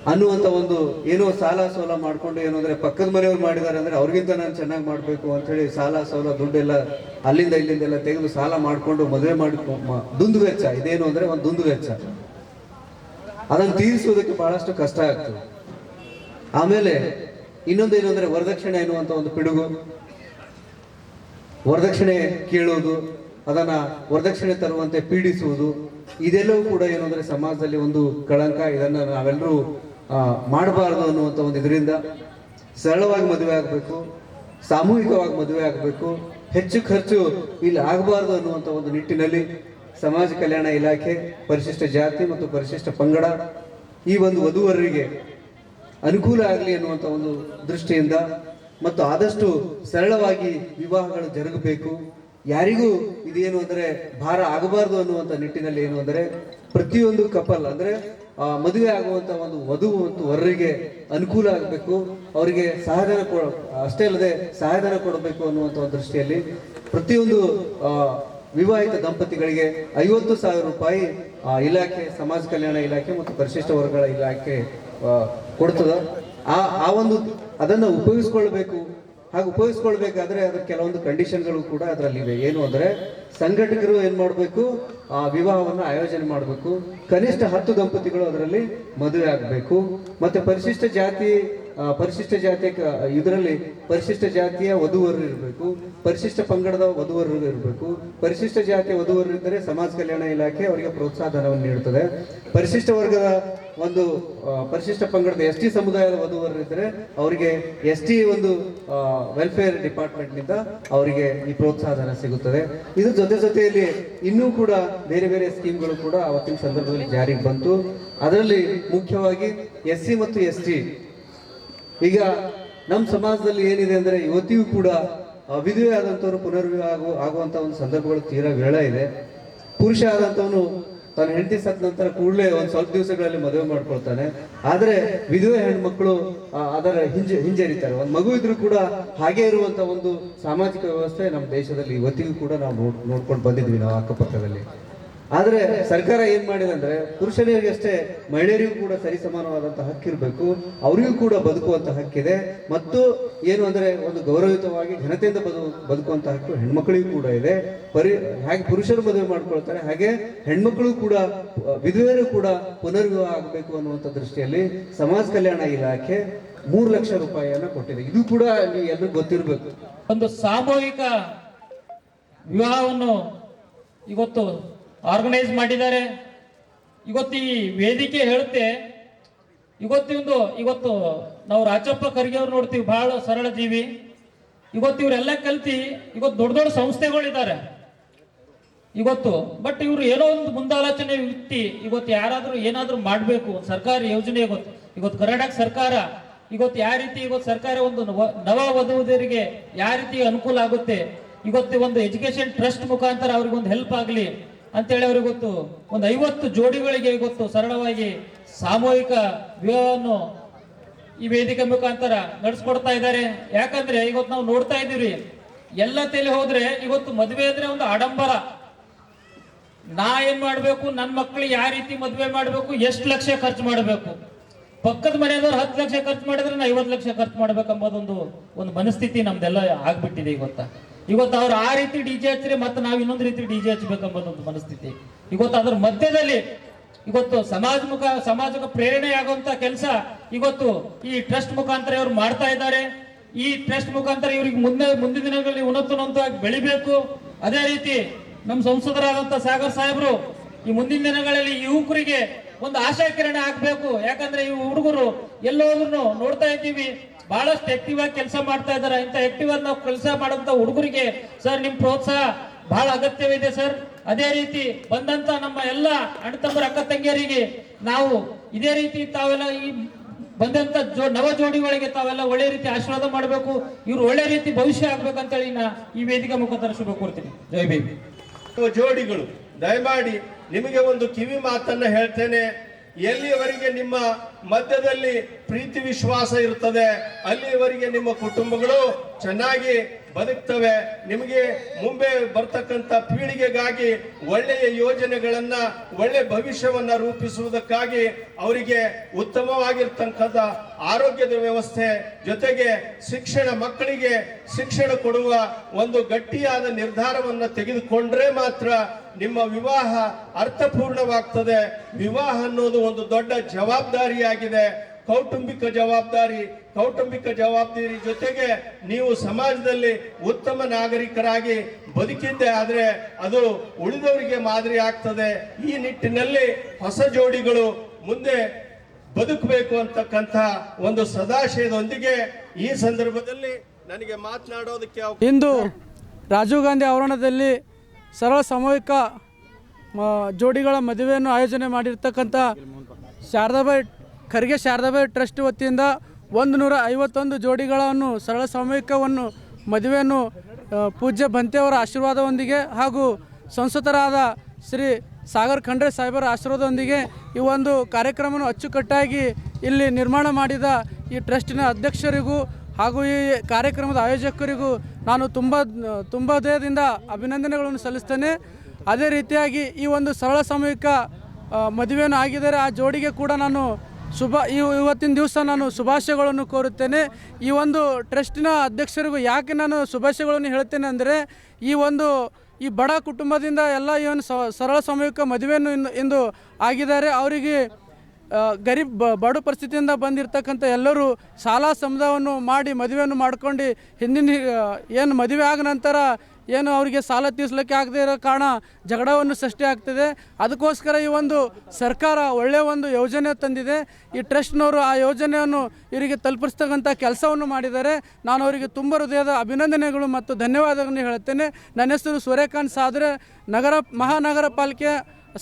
Speaker 3: ಅನ್ನುವಂಥ ಒಂದು ಏನೋ ಸಾಲ ಸೋಲ ಮಾಡಿಕೊಂಡು ಏನು ಅಂದರೆ ಪಕ್ಕದ ಮನೆಯವ್ರು ಮಾಡಿದ್ದಾರೆ ಅಂದರೆ ಅವ್ರಿಗಿಂತ ನಾನು ಚೆನ್ನಾಗಿ ಮಾಡಬೇಕು ಅಂಥೇಳಿ ಸಾಲ ಸೋಲ ದುಡ್ಡೆಲ್ಲ ಅಲ್ಲಿಂದ ಇಲ್ಲಿಂದೆಲ್ಲ ತೆಗೆದು ಸಾಲ ಮಾಡಿಕೊಂಡು ಮದುವೆ ಮಾಡಿ ದುಂದು ವೆಚ್ಚ ಇದೇನು ಅಂದರೆ ಒಂದು ದುಂದು ವೆಚ್ಚ ಅದನ್ನು ತೀರಿಸುವುದಕ್ಕೆ ಬಹಳಷ್ಟು ಕಷ್ಟ ಆಗ್ತದೆ. ಆಮೇಲೆ ಇನ್ನೊಂದೇನು ಅಂದ್ರೆ ವರದಕ್ಷಿಣೆ ಎನ್ನುವಂತ ಒಂದು ಪಿಡುಗು. ವರದಕ್ಷಿಣೆ ಕೇಳೋದು ಅದನ್ನ ವರದಕ್ಷಿಣೆ ತರುವಂತೆ ಪೀಡಿಸುವುದು, ಇದೆಲ್ಲವೂ ಕೂಡ ಏನು ಅಂದ್ರೆ ಸಮಾಜದಲ್ಲಿ ಒಂದು ಕಳಂಕ. ಇದನ್ನ ನಾವೆಲ್ಲರೂ ಮಾಡಬಾರದು ಅನ್ನುವಂಥ ಒಂದು ಇದರಿಂದ ಸರಳವಾಗಿ ಮದುವೆ ಆಗಬೇಕು, ಸಾಮೂಹಿಕವಾಗಿ ಮದುವೆ ಆಗಬೇಕು, ಹೆಚ್ಚು ಖರ್ಚು ಇಲ್ಲಿ ಆಗಬಾರದು ಅನ್ನುವಂಥ ಒಂದು ನಿಟ್ಟಿನಲ್ಲಿ ಸಮಾಜ ಕಲ್ಯಾಣ ಇಲಾಖೆ, ಪರಿಶಿಷ್ಟ ಜಾತಿ ಮತ್ತು ಪರಿಶಿಷ್ಟ ಪಂಗಡ ಈ ಒಂದು ವಧುವರರಿಗೆ ಅನುಕೂಲ ಆಗಲಿ ಅನ್ನುವಂಥ ಒಂದು ದೃಷ್ಟಿಯಿಂದ ಮತ್ತು ಆದಷ್ಟು ಸರಳವಾಗಿ ವಿವಾಹಗಳು ಜರುಗಬೇಕು. ಯಾರಿಗೂ ಇದೇನು ಅಂದರೆ ಭಾರ ಆಗಬಾರದು ಅನ್ನುವಂಥ ನಿಟ್ಟಿನಲ್ಲಿ ಏನು ಅಂದರೆ ಪ್ರತಿಯೊಂದು ಕಪಲ್ ಅಂದರೆ ಮದುವೆ ಆಗುವಂಥ ಒಂದು ವಧು ಮತ್ತು ವರರಿಗೆ ಅನುಕೂಲ ಆಗಬೇಕು. ಅವರಿಗೆ ಸಹಾಯಧನ ಕೊಡ, ಅಷ್ಟೇ ಅಲ್ಲದೆ ಸಹಾಯಧನ ಕೊಡಬೇಕು ಅನ್ನುವಂಥ ದೃಷ್ಟಿಯಲ್ಲಿ ಪ್ರತಿಯೊಂದು ವಿವಾಹಿತ ದಂಪತಿಗಳಿಗೆ ಐವತ್ತು ಸಾವಿರ ರೂಪಾಯಿ ಆ, ಇಲಾಖೆ ಸಮಾಜ ಕಲ್ಯಾಣ ಇಲಾಖೆ ಮತ್ತು ಪರಿಶಿಷ್ಟ ವರ್ಗಗಳ ಇಲಾಖೆ ಕೊಡ್ತದ. ಆ ಆ ಒಂದು ಅದನ್ನು ಉಪಯೋಗಿಸ್ಕೊಳ್ಬೇಕು. ಹಾಗೆ ಉಪಯೋಗಿಸ್ಕೊಳ್ಬೇಕಾದ್ರೆ ಅದ್ರ ಕೆಲವೊಂದು ಕಂಡೀಷನ್ಗಳು ಕೂಡ ಅದರಲ್ಲಿ ಇವೆ ಏನು ಅಂದರೆ ಸಂಘಟಕರು ಏನು ಮಾಡಬೇಕು? ಆ ವಿವಾಹವನ್ನು ಆಯೋಜನೆ ಮಾಡಬೇಕು. ಕನಿಷ್ಠ ಹತ್ತು ದಂಪತಿಗಳು ಅದರಲ್ಲಿ ಮದುವೆ ಆಗಬೇಕು. ಮತ್ತು ಪರಿಶಿಷ್ಟ ಜಾತಿ ಪರಿಶಿಷ್ಟ ಜಾತಿಯ ಇದರಲ್ಲಿ ಪರಿಶಿಷ್ಟ ಜಾತಿಯ ವಧುವರರು ಇರಬೇಕು, ಪರಿಶಿಷ್ಟ ಪಂಗಡದ ವಧುವರರು ಇರಬೇಕು. ಪರಿಶಿಷ್ಟ ಜಾತಿಯ ವಧುವರರು ಇದ್ದರೆ ಸಮಾಜ ಕಲ್ಯಾಣ ಇಲಾಖೆ ಅವರಿಗೆ ಪ್ರೋತ್ಸಾಹ ಧನವನ್ನು ನೀಡುತ್ತದೆ. ಪರಿಶಿಷ್ಟ ವರ್ಗದ ಒಂದು ಪರಿಶಿಷ್ಟ ಪಂಗಡದ ಎಸ್ ಟಿ ಸಮುದಾಯದ ವಧುವರರು ಇದ್ದರೆ ಅವರಿಗೆ ಎಸ್ ಟಿ ಒಂದು ವೆಲ್ಫೇರ್ ಡಿಪಾರ್ಟ್ಮೆಂಟ್ನಿಂದ ಅವರಿಗೆ ಈ ಪ್ರೋತ್ಸಾಹ ಧನ ಸಿಗುತ್ತದೆ. ಇದು ಜೊತೆ ಜೊತೆಯಲ್ಲಿ ಇನ್ನೂ ಕೂಡ ಬೇರೆ ಬೇರೆ ಸ್ಕೀಮ್ಗಳು ಕೂಡ ಅವತ್ತಿನ ಸಂದರ್ಭದಲ್ಲಿ ಜಾರಿಗೆ ಬಂತು. ಅದರಲ್ಲಿ ಮುಖ್ಯವಾಗಿ ಎಸ್ ಸಿ ಮತ್ತು ಎಸ್ ಟಿ ಈಗ ನಮ್ಮ ಸಮಾಜದಲ್ಲಿ ಏನಿದೆ ಅಂದರೆ ಇವತ್ತಿಗೂ ಕೂಡ ವಿಧವೆ ಆದಂಥವ್ರು ಪುನರ್ವಿವಾಹ ಆಗು ಆಗುವಂಥ ಒಂದು ಸಂದರ್ಭಗಳು ತೀರಾ ವಿರಳ ಇದೆ. ಪುರುಷ ಆದಂಥವನು ತನ್ನ ಹೆಂಡತಿ ಸತ್ತ ನಂತರ ಕೂಡಲೇ ಒಂದು ಸ್ವಲ್ಪ ದಿವಸಗಳಲ್ಲಿ ಮದುವೆ ಮಾಡ್ಕೊಳ್ತಾನೆ. ಆದರೆ ವಿಧವೆ ಹೆಣ್ಮಕ್ಳು ಅದರ ಹಿಂಜ, ಹಿಂಜರಿತಾರೆ. ಒಂದು ಮಗು ಇದ್ರೂ ಕೂಡ ಹಾಗೆ ಇರುವಂಥ ಒಂದು ಸಾಮಾಜಿಕ ವ್ಯವಸ್ಥೆ ನಮ್ಮ ದೇಶದಲ್ಲಿ ಇವತ್ತಿಗೂ ಕೂಡ ನಾವು ನೋಡ್, ನೋಡ್ಕೊಂಡು ಬಂದಿದ್ವಿ ನಾವು ಅಕ್ಕಪಕ್ಕದಲ್ಲಿ. ಆದ್ರೆ ಸರ್ಕಾರ ಏನ್ ಮಾಡಿದೆ ಅಂದ್ರೆ ಪುರುಷರಿಗೆ ಅಷ್ಟೇ ಮಹಿಳೆಯರಿಗೂ ಕೂಡ ಸರಿ ಸಮಾನವಾದಂತಹ ಹಕ್ಕಿರ್ಬೇಕು ಅವರಿಗೂ ಕೂಡ ಬದುಕುವಂತ ಹಕ್ಕಿದೆ ಮತ್ತು ಏನು ಅಂದ್ರೆ ಒಂದು ಗೌರವಯುತವಾಗಿ ಘನತೆಯಿಂದ ಬದು ಬದುಕುವಂತ ಹಕ್ಕು ಹೆಣ್ಮಕ್ಳಿಗೂ ಕೂಡ ಇದೆ. ಪರಿ, ಹಾಗೆ ಪುರುಷರು ಮದುವೆ ಮಾಡ್ಕೊಳ್ತಾರೆ, ಹಾಗೆ ಹೆಣ್ಮಕ್ಳು ಕೂಡ ವಿಧವೆಯರು ಕೂಡ ಪುನರ್ವಿವಾಹ ಆಗಬೇಕು ಅನ್ನುವಂಥ ದೃಷ್ಟಿಯಲ್ಲಿ ಸಮಾಜ ಕಲ್ಯಾಣ ಇಲಾಖೆ ಮೂರು ಲಕ್ಷ ರೂಪಾಯಿಯನ್ನು ಕೊಟ್ಟಿದೆ. ಇದು ಕೂಡ ನೀವು ಎಲ್ಲರಿಗೂ ಗೊತ್ತಿರಬೇಕು.
Speaker 4: ಒಂದು ಸಾಮೂಹಿಕ ವಿವಾಹವನ್ನು ಇವತ್ತು ಆರ್ಗನೈಸ್ ಮಾಡಿದ್ದಾರೆ. ಇವತ್ತು ಈ ವೇದಿಕೆ ಹೇಳುತ್ತೆ ಇವತ್ತಿಂದು ಇವತ್ತು ನಾವು ರಾಜಪ್ಪ ಖರ್ಗೆ ಅವ್ರು ನೋಡ್ತೀವಿ, ಬಹಳ ಸರಳ ಜೀವಿ. ಇವತ್ತು ಇವರೆಲ್ಲ ಕಲ್ತಿ, ಇವತ್ತು ದೊಡ್ಡ ದೊಡ್ಡ ಸಂಸ್ಥೆಗಳಿದ್ದಾರೆ. ಇವತ್ತು ಬಟ್ ಇವರು ಏನೋ ಒಂದು ಮುಂದಾಲೋಚನೆ ವ್ಯಕ್ತಿ, ಇವತ್ತು ಯಾರಾದರೂ ಏನಾದರೂ ಮಾಡಬೇಕು ಸರ್ಕಾರಿ ಯೋಜನೆ ಇವತ್ತು ಇವತ್ತು ಕರ್ನಾಟಕ ಸರ್ಕಾರ, ಇವತ್ತು ಯಾವ ರೀತಿ ಇವತ್ತು ಸರ್ಕಾರ ಒಂದು ನವ- ವಧುವರಿಗೆ ಯಾವ ರೀತಿ ಅನುಕೂಲ ಆಗುತ್ತೆ, ಇವತ್ತು ಒಂದು ಎಜುಕೇಶನ್ ಟ್ರಸ್ಟ್ ಮುಖಾಂತರ ಅವ್ರಿಗೆ ಒಂದು ಹೆಲ್ಪ್ ಆಗಲಿ ಅಂತೇಳಿ ಅವ್ರಿಗೆ ಗೊತ್ತು. ಒಂದು ಐವತ್ತು ಜೋಡಿಗಳಿಗೆ ಗೊತ್ತು, ಸರಳವಾಗಿ ಸಾಮೂಹಿಕ ವಿವಾಹವನ್ನು ಈ ವೇದಿಕೆ ಮುಖಾಂತರ ನಡೆಸ್ಕೊಡ್ತಾ ಇದ್ದಾರೆ. ಯಾಕಂದ್ರೆ ಇವತ್ತು ನಾವು ನೋಡ್ತಾ ಇದ್ದೀವಿ ಎಲ್ಲ ತಲೆ ಹೋದ್ರೆ ಇವತ್ತು ಮದುವೆ ಅಂದ್ರೆ ಒಂದು ಆಡಂಬರ. ನಾ ಏನ್ ಮಾಡ್ಬೇಕು ನನ್ನ ಮಕ್ಕಳು ಯಾವ ರೀತಿ ಮದುವೆ ಮಾಡ್ಬೇಕು, ಎಷ್ಟು ಲಕ್ಷ ಖರ್ಚು ಮಾಡಬೇಕು? ಪಕ್ಕದ ಮನೆಯವರು ಹತ್ತು ಲಕ್ಷ ಖರ್ಚು ಮಾಡಿದ್ರೆ ನಾ ಐವತ್ತು ಲಕ್ಷ ಖರ್ಚು ಮಾಡ್ಬೇಕು ಅನ್ನೋದೊಂದು ಒಂದು ಮನಸ್ಥಿತಿ ನಮ್ದೆಲ್ಲ ಆಗ್ಬಿಟ್ಟಿದೆ ಇವತ್ತ ಇವತ್ತು ಅವ್ರು ಆ ರೀತಿ ಡಿ ಜೆ ಹಚ್ಚಿದ್ರೆ ಮತ್ತೆ ನಾವು ಇನ್ನೊಂದು ರೀತಿ ಡಿ ಜೆ ಹಚ್ಬೇಕೆಂಬುದೊಂದು ಮನಸ್ಥಿತಿ. ಇವತ್ತು ಅದ್ರ ಮಧ್ಯದಲ್ಲಿ ಇವತ್ತು ಸಮಾಜ ಮುಖ, ಸಮಾಜಕ್ಕೆ ಪ್ರೇರಣೆ ಆಗುವಂತ ಕೆಲಸ ಇವತ್ತು ಈ ಟ್ರಸ್ಟ್ ಮುಖಾಂತರ ಇವರು ಮಾಡ್ತಾ ಇದ್ದಾರೆ. ಈ ಟ್ರಸ್ಟ್ ಮುಖಾಂತರ ಇವ್ರಿಗೆ ಮುಂದೆ, ಮುಂದಿನ ದಿನಗಳಲ್ಲಿ ಉನ್ನತನಂತವಾಗಿ ಬೆಳಿಬೇಕು. ಅದೇ ರೀತಿ ನಮ್ಮ ಸಂಸದರಾದಂತ ಸಾಗರ್ ಸಾಹೇಬ್ರು ಈ ಮುಂದಿನ ದಿನಗಳಲ್ಲಿ ಯುವಕರಿಗೆ ಒಂದು ಆಶಾ ಕಿರಣ ಆಗ್ಬೇಕು. ಯಾಕಂದ್ರೆ ಇವು ಹುಡುಗರು ಎಲ್ಲೋದ್ರು ನೋಡ್ತಾ ಇದ್ದೀವಿ. ಬಹಳಷ್ಟು ಆಕ್ಟಿವ್ ಆಗಿ ಕೆಲಸ ಮಾಡ್ತಾ ಇದ್ದಾರೆ. ಇಂಥ ಆಕ್ಟಿವ್ ಆಗಿ ನಾವು ಕೆಲಸ ಮಾಡುವಂತ ಹುಡುಗರಿಗೆ ಸರ್, ನಿಮ್ ಪ್ರೋತ್ಸಾಹ ಬಹಳ ಅಗತ್ಯವಿದೆ ಸರ್. ಅದೇ ರೀತಿ ಬಂದಂತ ನಮ್ಮ ಎಲ್ಲ ಅಣ್ಣ ಅಕ್ಕ ತಂಗಿಯರಿಗೆ ನಾವು ಇದೇ ರೀತಿ ತಾವೆಲ್ಲ ಈ ಬಂದಂತ ಜೋ, ನವ ಜೋಡಿಗಳಿಗೆ ತಾವೆಲ್ಲ ಒಳ್ಳೆ ರೀತಿ ಆಶೀರ್ವಾದ ಮಾಡಬೇಕು. ಇವ್ರು ಒಳ್ಳೆ ರೀತಿ ಭವಿಷ್ಯ ಆಗ್ಬೇಕಂತೇಳಿ ನಾ ಈ ವೇದಿಕೆ ಮುಖಾಂತರ ಶುಭ ಕೋರ್ತೀನಿ. ಜೈ ಬೇಬಿ
Speaker 5: ಜೋಡಿಗಳು. ದಯಮಾಡಿ ನಿಮಗೆ ಒಂದು ಕಿವಿ ಮಾತನ್ನ ಹೇಳ್ತೇನೆ. ಎಲ್ಲಿಯವರೆಗೆ ನಿಮ್ಮ ಮಧ್ಯದಲ್ಲಿ ಪ್ರೀತಿ ವಿಶ್ವಾಸ ಇರುತ್ತದೆ, ಅಲ್ಲಿಯವರೆಗೆ ನಿಮ್ಮ ಕುಟುಂಬಗಳು ಚೆನ್ನಾಗಿ ಬದುಕ್ತವೆ. ನಿಮಗೆ ಮುಂಬೆ ಬರ್ತಕ್ಕಂಥ ಪೀಳಿಗೆಗಾಗಿ ಒಳ್ಳೆಯ ಯೋಜನೆಗಳನ್ನ, ಒಳ್ಳೆ ಭವಿಷ್ಯವನ್ನ ರೂಪಿಸುವುದಕ್ಕಾಗಿ ಅವರಿಗೆ ಉತ್ತಮವಾಗಿರ್ತಕ್ಕಂಥ ಆರೋಗ್ಯದ ವ್ಯವಸ್ಥೆ, ಜೊತೆಗೆ ಶಿಕ್ಷಣ ಮಕ್ಕಳಿಗೆ ಶಿಕ್ಷಣ ಕೊಡುವ ಒಂದು ಗಟ್ಟಿಯಾದ ನಿರ್ಧಾರವನ್ನು ತೆಗೆದುಕೊಂಡ್ರೆ ಮಾತ್ರ ನಿಮ್ಮ ವಿವಾಹ ಅರ್ಥಪೂರ್ಣವಾಗ್ತದೆ. ವಿವಾಹ ಅನ್ನೋದು ಒಂದು ದೊಡ್ಡ ಜವಾಬ್ದಾರಿಯಾಗಿದೆ. ಕೌಟುಂಬಿಕ ಜವಾಬ್ದಾರಿ. ಕೌಟುಂಬಿಕ ಜವಾಬ್ದಾರಿ ಜೊತೆಗೆ ನೀವು ಸಮಾಜದಲ್ಲಿ ಉತ್ತಮ ನಾಗರಿಕರಾಗಿ ಬದುಕಿದ್ದೆ ಆದರೆ ಅದು ಉಳಿದವರಿಗೆ ಮಾದರಿ ಆಗ್ತದೆ. ಈ ನಿಟ್ಟಿನಲ್ಲಿ ಹೊಸ ಜೋಡಿಗಳು ಮುಂದೆ ಬದುಕಬೇಕು ಅಂತಕ್ಕಂಥ ಒಂದು ಸದಾಶಯದೊಂದಿಗೆ ಈ ಸಂದರ್ಭದಲ್ಲಿ ನನಗೆ ಮಾತನಾಡೋದಕ್ಕೆ
Speaker 6: ಇಂದು ರಾಜೀವ್ ಗಾಂಧಿ ಆವರಣದಲ್ಲಿ ಸರಳ ಸಾಮೂಹಿಕ ಜೋಡಿಗಳ ಮದುವೆಯನ್ನು ಆಯೋಜನೆ ಮಾಡಿರ್ತಕ್ಕಂಥ ಶಾರದಾಬಾಯಿ, ಖರ್ಗೆ ಶಾರದಾಬಾಯಿ ಟ್ರಸ್ಟ್ ವತಿಯಿಂದ ಒಂದು ನೂರ ಐವತ್ತೊಂದು ಜೋಡಿಗಳನ್ನು, ಸರಳ ಸಾಮೂಹಿಕವನ್ನು, ಮದುವೆಯನ್ನು ಪೂಜ್ಯ ಬಂತೆಯವರ ಆಶೀರ್ವಾದದೊಂದಿಗೆ ಹಾಗೂ ಸಂಸದರಾದ ಶ್ರೀ ಸಾಗರ್ ಖಂಡ್ರೆ ಸಾಹೇಬರ ಆಶೀರ್ವಾದದೊಂದಿಗೆ ಈ ಒಂದು ಕಾರ್ಯಕ್ರಮವನ್ನು ಅಚ್ಚುಕಟ್ಟಾಗಿ ಇಲ್ಲಿ ನಿರ್ಮಾಣ ಮಾಡಿದ ಈ ಟ್ರಸ್ಟಿನ ಅಧ್ಯಕ್ಷರಿಗೂ ಹಾಗೂ ಈ ಕಾರ್ಯಕ್ರಮದ ಆಯೋಜಕರಿಗೂ ನಾನು ತುಂಬ ತುಂಬ ಹೃದಯದಿಂದ ಅಭಿನಂದನೆಗಳನ್ನು ಸಲ್ಲಿಸ್ತೇನೆ. ಅದೇ ರೀತಿಯಾಗಿ ಈ ಒಂದು ಸರಳ ಸಾಮೂಹಿಕ ಮದುವೆಯನ್ನು ಆಗಿದ್ದಾರೆ ಆ ಜೋಡಿಗೆ ಕೂಡ ನಾನು ಶುಭ ಇವತ್ತಿನ ದಿವಸ ನಾನು ಶುಭಾಶಯಗಳನ್ನು ಕೋರುತ್ತೇನೆ. ಈ ಒಂದು ಟ್ರಸ್ಟಿನ ಅಧ್ಯಕ್ಷರಿಗೂ ಯಾಕೆ ನಾನು ಶುಭಾಶಯಗಳನ್ನು ಹೇಳ್ತೇನೆ ಅಂದರೆ, ಈ ಒಂದು, ಈ ಬಡ ಕುಟುಂಬದಿಂದ ಎಲ್ಲ ಈ ಒಂದು ಸರಳ ಸಾಮೂಹಿಕ ಮದುವೆಯನ್ನು ಇಂದು ಇಂದು ಆಗಿದ್ದಾರೆ. ಅವರಿಗೆ ಗರೀಬ್ ಬಡ ಪರಿಸ್ಥಿತಿಯಿಂದ ಬಂದಿರತಕ್ಕಂಥ ಎಲ್ಲರೂ ಸಾಲ ಸಮುದಾಯವನ್ನು ಮಾಡಿ ಮದುವೆಯನ್ನು ಮಾಡ್ಕೊಂಡು ಹಿಂದಿನ ಏನು ಮದುವೆ ಆದ ನಂತರ ಏನು ಅವರಿಗೆ ಸಾಲ ತೀರಿಸಲಿಕ್ಕೆ ಆಗದೇ ಇರೋ ಕಾರಣ ಜಗಳವನ್ನು ಸೃಷ್ಟಿ ಆಗ್ತಿದೆ. ಅದಕ್ಕೋಸ್ಕರ ಈ ಒಂದು ಸರ್ಕಾರ ಒಳ್ಳೆಯ ಒಂದು ಯೋಜನೆ ತಂದಿದೆ. ಈ ಟ್ರಸ್ಟ್ನವರು ಆ ಯೋಜನೆಯನ್ನು ಇವರಿಗೆ ತಲುಪಿಸ್ತಕ್ಕಂಥ ಕೆಲಸವನ್ನು ಮಾಡಿದ್ದಾರೆ. ನಾನು ಅವರಿಗೆ ತುಂಬ ಹೃದಯದ ಅಭಿನಂದನೆಗಳು ಮತ್ತು ಧನ್ಯವಾದಗಳನ್ನು ಹೇಳುತ್ತೇನೆ. ನನ್ನ ಹೆಸರು ಸೂರ್ಯಕಾಂತ್ ಸಾದ್ರೆ, ನಗರ ಮಹಾನಗರ ಪಾಲಿಕೆ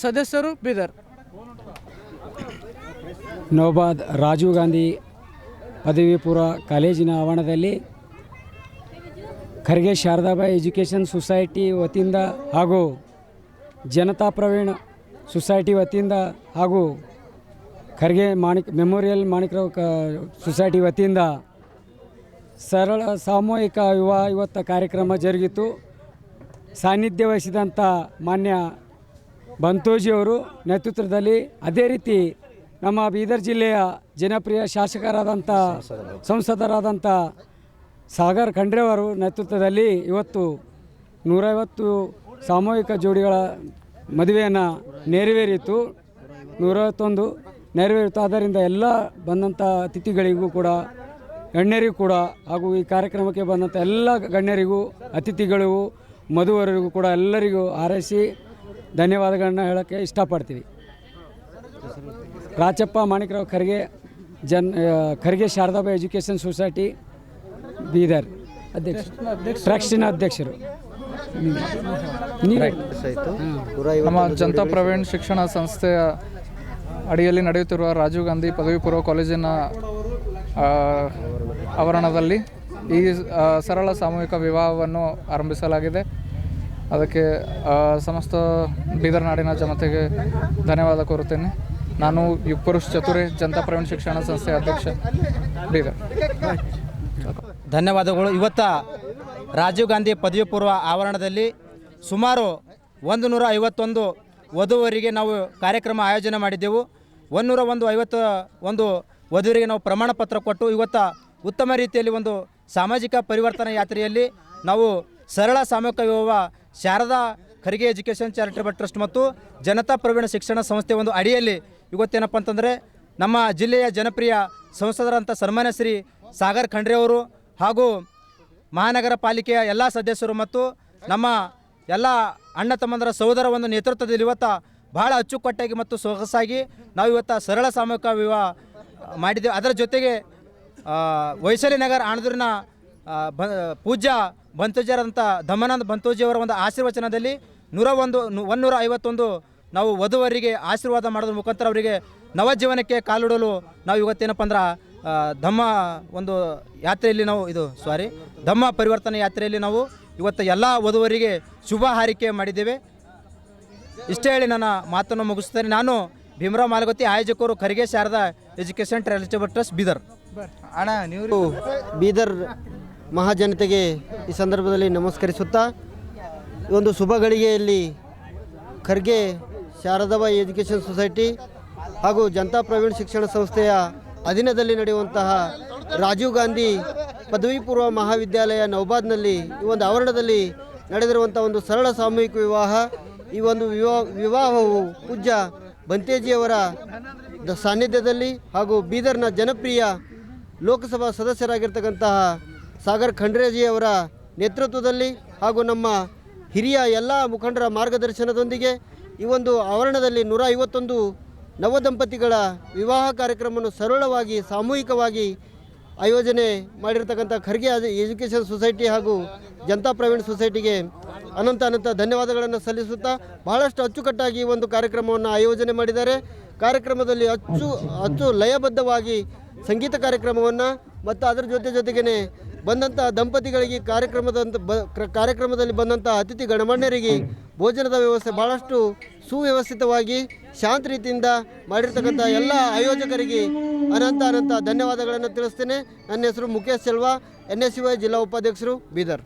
Speaker 6: ಸದಸ್ಯರು ಬೀದರ್.
Speaker 7: ನೌಬಾದ್ ರಾಜೀವ್ ಗಾಂಧಿ ಪದವಿ ಪೂರ್ವ ಕಾಲೇಜಿನ ಆವರಣದಲ್ಲಿ ಖರ್ಗೆ ಶಾರದಾಬಾಯಿ ಎಜುಕೇಷನ್ ಸೊಸೈಟಿ ವತಿಯಿಂದ ಹಾಗೂ ಜನತಾ ಪ್ರವೀಣ್ ಸೊಸೈಟಿ ವತಿಯಿಂದ ಹಾಗೂ ಖರ್ಗೆ ಮಾಣಿಕ್ ಮೆಮೋರಿಯಲ್ ಮಾಣಿಕ್ರಾವ್ ಕ ಸೊಸೈಟಿ ವತಿಯಿಂದ ಸರಳ ಸಾಮೂಹಿಕ ವಿವಾಹ ಇವತ್ತ ಕಾರ್ಯಕ್ರಮ ಜರುಗಿತು. ಸಾನ್ನಿಧ್ಯ ವಹಿಸಿದಂಥ ಮಾನ್ಯ ಬಂತೋಜಿಯವರು ನೇತೃತ್ವದಲ್ಲಿ ಅದೇ ರೀತಿ ನಮ್ಮ ಬೀದರ್ ಜಿಲ್ಲೆಯ ಜನಪ್ರಿಯ ಶಾಸಕರಾದಂಥ ಸಂಸದರಾದಂಥ ಸಾಗರ್ ಖಂಡ್ರೆ ಅವರು ನೇತೃತ್ವದಲ್ಲಿ ಇವತ್ತು ನೂರೈವತ್ತು ಸಾಮೂಹಿಕ ಜೋಡಿಗಳ ಮದುವೆಯನ್ನು ನೆರವೇರಿತು. ನೂರೈವತ್ತೊಂದು ನೆರವೇರಿತು. ಆದ್ದರಿಂದ ಎಲ್ಲ ಬಂದಂಥ ಅತಿಥಿಗಳಿಗೂ ಕೂಡ ಗಣ್ಯರಿಗೂ ಕೂಡ ಹಾಗೂ ಈ ಕಾರ್ಯಕ್ರಮಕ್ಕೆ ಬಂದಂಥ ಎಲ್ಲ ಗಣ್ಯರಿಗೂ ಅತಿಥಿಗಳಿಗೂ ಮಧುವರಿಗೂ ಕೂಡ ಎಲ್ಲರಿಗೂ ಹಾರೈಸಿ ಧನ್ಯವಾದಗಳನ್ನ ಹೇಳೋಕ್ಕೆ ಇಷ್ಟಪಡ್ತೀವಿ. ರಾಚಪ್ಪ ಮಾಣಿಕರಾವ್ ಖರ್ಗೆ ಜನ್ ಖರ್ಗೆ ಶಾರದಾಬಾಯಿ ಎಜುಕೇಷನ್ ಸೊಸೈಟಿ ಬೀದರ್. ಅಧ್ಯಕ್ಷ ಟ್ರಸ್ಟಿನ ಅಧ್ಯಕ್ಷರು.
Speaker 8: ನಮ್ಮ ಜನತಾ ಪ್ರವೀಣ್ ಶಿಕ್ಷಣ ಸಂಸ್ಥೆಯ ಅಡಿಯಲ್ಲಿ ನಡೆಯುತ್ತಿರುವ ರಾಜೀವ್ ಗಾಂಧಿ ಪದವಿ ಪೂರ್ವ ಕಾಲೇಜಿನ ಆವರಣದಲ್ಲಿ ಈ ಸರಳ ಸಾಮೂಹಿಕ ವಿವಾಹವನ್ನು ಆರಂಭಿಸಲಾಗಿದೆ. ಅದಕ್ಕೆ ಸಮಸ್ತ ಬೀದರ್ ನಾಡಿನ ಜನತೆಗೆ ಧನ್ಯವಾದ ಕೋರುತ್ತೇನೆ. ನಾನು ಯುಪುರುಷ್ ಚತುರೆ ಜನತಾ ಪ್ರವೀಣ ಶಿಕ್ಷಣ ಸಂಸ್ಥೆ ಅಧ್ಯಕ್ಷ ಬೀದರ್
Speaker 9: ಧನ್ಯವಾದಗಳು. ಇವತ್ತ ರಾಜೀವ್ ಗಾಂಧಿ ಪದವಿ ಪೂರ್ವ ಆವರಣದಲ್ಲಿ ಸುಮಾರು ಒಂದು ನೂರ ಐವತ್ತೊಂದು ವಧುವರಿಗೆ ನಾವು ಕಾರ್ಯಕ್ರಮ ಆಯೋಜನೆ ಮಾಡಿದ್ದೆವು. ಒಂದೂರ ಒಂದು ಐವತ್ತು ಒಂದು ವಧುವರಿಗೆ ನಾವು ಪ್ರಮಾಣ ಪತ್ರ ಕೊಟ್ಟು ಇವತ್ತ ಉತ್ತಮ ರೀತಿಯಲ್ಲಿ ಒಂದು ಸಾಮಾಜಿಕ ಪರಿವರ್ತನಾ ಯಾತ್ರೆಯಲ್ಲಿ ನಾವು ಸರಳ ಸಾಮೂಹಿಕ ವಿವಾಹ Sharada Kharge education charitable trust ಮತ್ತು ಜನತಾ ಪ್ರವೀಣ ಶಿಕ್ಷಣ ಸಂಸ್ಥೆ ಒಂದು ಅಡಿಯಲ್ಲಿ ಇವತ್ತೇನಪ್ಪ ಅಂತಂದರೆ ನಮ್ಮ ಜಿಲ್ಲೆಯ ಜನಪ್ರಿಯ ಸಂಸದರಂಥ ಸನ್ಮಾನ್ಯ ಶ್ರೀ ಸಾಗರ್ ಖಂಡ್ರೆ ಅವರು ಹಾಗೂ ಮಹಾನಗರ ಪಾಲಿಕೆಯ ಎಲ್ಲ ಸದಸ್ಯರು ಮತ್ತು ನಮ್ಮ ಎಲ್ಲ ಅಣ್ಣ ತಮ್ಮಂದರ ಸಹೋದರ ಒಂದು ನೇತೃತ್ವದಲ್ಲಿ ಇವತ್ತು ಬಹಳ ಅಚ್ಚುಕಟ್ಟಾಗಿ ಮತ್ತು ಸೊಗಸಾಗಿ ನಾವು ಇವತ್ತು ಸರಳ ಸಾಮೂಹಿಕ ವಿವಾಹ ಮಾಡಿದ್ದೇವೆ. ಅದರ ಜೊತೆಗೆ ವೈಶಾಲಿ ನಗರ ಆಣದೂರಿನ ಬ, ಪೂಜ್ಯ ಬಂತೋಜಿಯರಂಥ ಧಮನಂದ್ ಬಂತೋಜಿಯವರ ಒಂದು ಆಶೀರ್ವಚನದಲ್ಲಿ ನೂರ ಒಂದು ಒನ್ನೂರ ಐವತ್ತೊಂದು ನಾವು ವಧುವರಿಗೆ ಆಶೀರ್ವಾದ ಮಾಡೋದ್ರ ಮುಖಾಂತರ ಅವರಿಗೆ ನವಜೀವನಕ್ಕೆ ಕಾಲಿಡಲು ನಾವು ಇವತ್ತೇನಪ್ಪ ಅಂದ್ರೆ ಧಮ್ಮ ಒಂದು ಯಾತ್ರೆಯಲ್ಲಿ ನಾವು ಇದು ಸಾರಿ ಧಮ್ಮ ಪರಿವರ್ತನೆ ಯಾತ್ರೆಯಲ್ಲಿ ನಾವು ಇವತ್ತು ಎಲ್ಲ ವಧುವರಿಗೆ ಶುಭ ಹಾರಿಕೆ ಮಾಡಿದ್ದೇವೆ. ಇಷ್ಟೇ ಹೇಳಿ ನನ್ನ ಮಾತನ್ನು ಮುಗಿಸ್ತೇನೆ ನಾನು ಭೀಮರಾವ್ ಮಾಲಗತಿ ಆಯೋಜಕರು Kharge Sharada education charitable trust Bidar.
Speaker 10: ಅಣ್ಣ ನೀವು ಬೀದರ್ ಮಹಾಜನತೆಗೆ ಈ ಸಂದರ್ಭದಲ್ಲಿ ನಮಸ್ಕರಿಸುತ್ತಾ ಈ ಒಂದು ಶುಭ ಗಳಿಗೆಯಲ್ಲಿ ಖರ್ಗೆ ಶಾರದಾಬಾಯಿ ಎಜುಕೇಷನ್ ಸೊಸೈಟಿ ಹಾಗೂ ಜನತಾ ಪ್ರವೀಣ್ ಶಿಕ್ಷಣ ಸಂಸ್ಥೆಯ ಅಧೀನದಲ್ಲಿ ನಡೆಯುವಂತಹ ರಾಜೀವ್ ಗಾಂಧಿ ಪದವಿ ಪೂರ್ವ ಮಹಾವಿದ್ಯಾಲಯ ನೌಬಾದ್ನಲ್ಲಿ ಈ ಒಂದು ಆವರಣದಲ್ಲಿ ನಡೆದಿರುವಂಥ ಒಂದು ಸರಳ ಸಾಮೂಹಿಕ ವಿವಾಹ. ಈ ಒಂದು ವಿವಾಹ ವಿವಾಹವು ಪೂಜ್ಯ ಬಂತೇಜಿಯವರ ಸಾನ್ನಿಧ್ಯದಲ್ಲಿ ಹಾಗೂ ಬೀದರ್ನ ಜನಪ್ರಿಯ ಲೋಕಸಭಾ ಸದಸ್ಯರಾಗಿರ್ತಕ್ಕಂತಹ ಸಾಗರ್ ಖಂಡ್ರೇಜಿಯವರ ನೇತೃತ್ವದಲ್ಲಿ ಹಾಗೂ ನಮ್ಮ ಹಿರಿಯ ಎಲ್ಲ ಮುಖಂಡರ ಮಾರ್ಗದರ್ಶನದೊಂದಿಗೆ ಈ ಒಂದು ಆವರಣದಲ್ಲಿ ನೂರ ಐವತ್ತೊಂದು ನವದಂಪತಿಗಳ ವಿವಾಹ ಕಾರ್ಯಕ್ರಮವನ್ನು ಸರಳವಾಗಿ, ಸಾಮೂಹಿಕವಾಗಿ ಆಯೋಜನೆ ಮಾಡಿರ್ತಕ್ಕಂಥ ಖರ್ಗೆ ಎಜುಕೇಷನ್ ಸೊಸೈಟಿ ಹಾಗೂ ಜನತಾ ಪ್ರವೀಣ್ ಸೊಸೈಟಿಗೆ ಅನಂತ ಅನಂತ ಧನ್ಯವಾದಗಳನ್ನು ಸಲ್ಲಿಸುತ್ತಾ ಬಹಳಷ್ಟು ಅಚ್ಚುಕಟ್ಟಾಗಿ ಈ ಒಂದು ಕಾರ್ಯಕ್ರಮವನ್ನು ಆಯೋಜನೆ ಮಾಡಿದ್ದಾರೆ. ಕಾರ್ಯಕ್ರಮದಲ್ಲಿ ಅಚ್ಚು ಅಚ್ಚು ಲಯಬದ್ಧವಾಗಿ ಸಂಗೀತ ಕಾರ್ಯಕ್ರಮವನ್ನು ಮತ್ತು ಅದರ ಜೊತೆ ಜೊತೆಗೇ ಬಂದಂಥ ದಂಪತಿಗಳಿಗೆ ಕಾರ್ಯಕ್ರಮದ ಕಾರ್ಯಕ್ರಮದಲ್ಲಿ ಬಂದಂಥ ಅತಿಥಿ ಗಣಮಾನ್ಯರಿಗೆ ಭೋಜನದ ವ್ಯವಸ್ಥೆ ಭಾಳಷ್ಟು ಸುವ್ಯವಸ್ಥಿತವಾಗಿ, ಶಾಂತ ರೀತಿಯಿಂದ ಮಾಡಿರ್ತಕ್ಕಂಥ ಎಲ್ಲ ಆಯೋಜಕರಿಗೆ ಅನಂತ ಅನಂತ ಧನ್ಯವಾದಗಳನ್ನು ತಿಳಿಸ್ತೇನೆ. ನನ್ನ ಹೆಸರು ಮುಖೇಶ್ ಸೆಲ್ವಾ. ಎನ್ ಎಸ್ ಜಿಲ್ಲಾ ಉಪಾಧ್ಯಕ್ಷರು ಬೀದರ್.